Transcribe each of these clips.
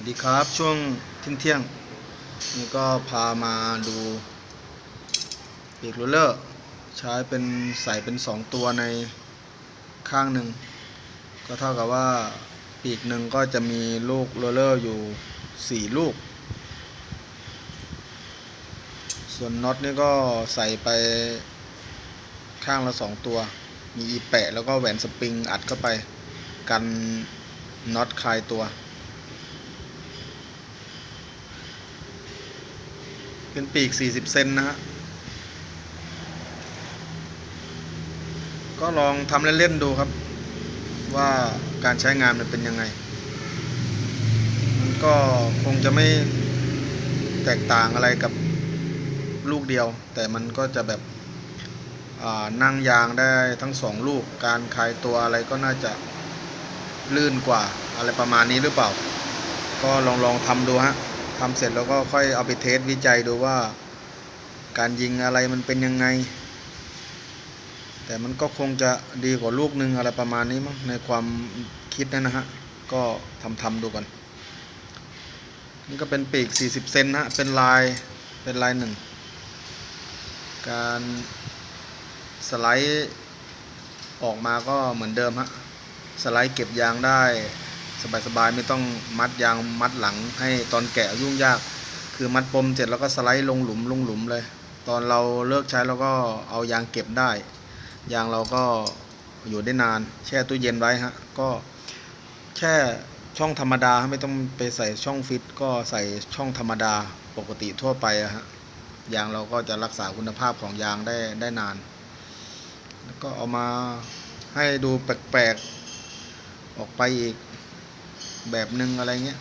วัสดีครับช่วงเที่ยงเที่ยงๆนี่ก็พามาดูปีกโรลเลอร์ใช้เป็นใส่เป็นสองตัวในข้างหนึ่ง ก็เท่ากับว่าปีกหนึ่งก็จะมีลูกโรลเลอร์อยู่สี่ลูก ส่วนน็อตนี่ก็ใส่ไปข้างละสองตัว มีอีแปะแล้วก็แหวนสปริงอัดเข้าไป กันน็อตคลายตัว เป็นปีก 40 เซนนะฮะ ก็ลองทำเล่นๆดูครับ ว่าการใช้งานมันเป็นยังไง มันก็คงจะไม่แตกต่างอะไรกับลูกเดียว แต่มันก็จะแบบนั่งยางได้ทั้งสองลูก การคลายตัวอะไรก็น่าจะลื่นกว่าอะไรประมาณนี้หรือเปล่า ก็ลองลองทำดูฮะ ทำเสร็จแล้วก็ค่อยเอาไปเทสวิจัยดูว่า การยิงอะไรมันเป็นยังไง แต่มันก็คงจะดีกว่าลูกหนึ่งอะไรประมาณนี้มั้งในความคิดนะนะฮะ ก็ทำทำดูก่อนนี่ก็เป็นปีก 40 เซนนะฮะ เป็นลายเป็นลายหนึ่ง การสไลด์ออกมาก็เหมือนเดิมฮะ สไลด์เก็บยางได้ สบายๆไม่ต้องมัดยางมัดหลังให้ตอนแกะยุ่งยาก คือมัดปมเสร็จแล้วก็สไลด์ลงหลุมลงหลุมเลย ตอนเราเลิกใช้เราก็เอายางเก็บได้ ยางเราก็อยู่ได้นาน แช่ตู้เย็นไว้ฮะก็แช่ช่องธรรมดาไม่ต้องไปใส่ช่องฟิต ก็ใส่ช่องธรรมดาปกติทั่วไปฮะยางเราก็จะรักษาคุณภาพของยางได้ได้นาน แล้วก็เอามาให้ดูแปลกๆออกไปอีก แบบหนึ่งอะไรเงี้ย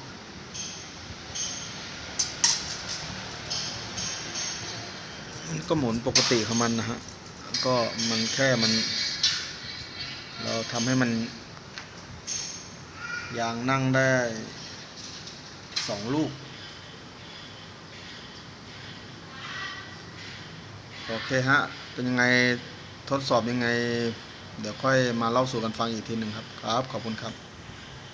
มันก็หมุนปกติของมันนะฮะ ก็มันแค่มัน เราทำให้มัน ยางนั่งได้สองลูก โอเคฮะ เป็นยังไงทดสอบยังไง เดี๋ยวค่อยมาเล่าสู่กันฟังอีกทีหนึ่งครับ ครับ ขอบคุณครับ